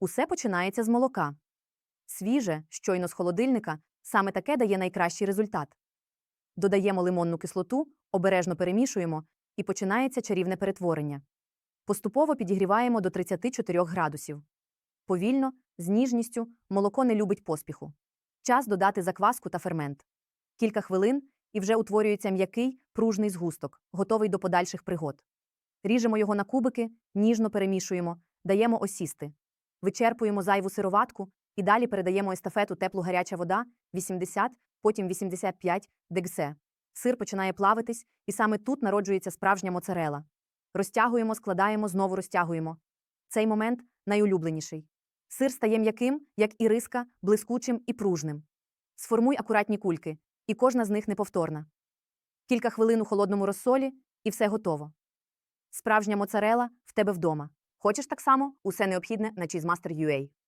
Усе починається з молока. Свіже, щойно з холодильника, саме таке дає найкращий результат. Додаємо лимонну кислоту, обережно перемішуємо, і починається чарівне перетворення. Поступово підігріваємо до 34 градусів. Повільно, з ніжністю, молоко не любить поспіху. Час додати закваску та фермент. Кілька хвилин і вже утворюється м'який, пружний згусток, готовий до подальших пригод. Ріжемо його на кубики, ніжно перемішуємо, даємо осісти. Вичерпуємо зайву сироватку і далі передаємо естафету теплу гаряча вода 80, потім 85 дегсе. Сир починає плавитись, і саме тут народжується справжня моцарела. Розтягуємо, складаємо, знову розтягуємо. Цей момент найулюбленіший. Сир стає м'яким, як іриска, блискучим і пружним. Сформуй акуратні кульки, і кожна з них неповторна. Кілька хвилин у холодному розсолі, і все готово. Справжня моцарела в тебе вдома. Хочеш так само? Усе необхідне на Cheezemaster.ua.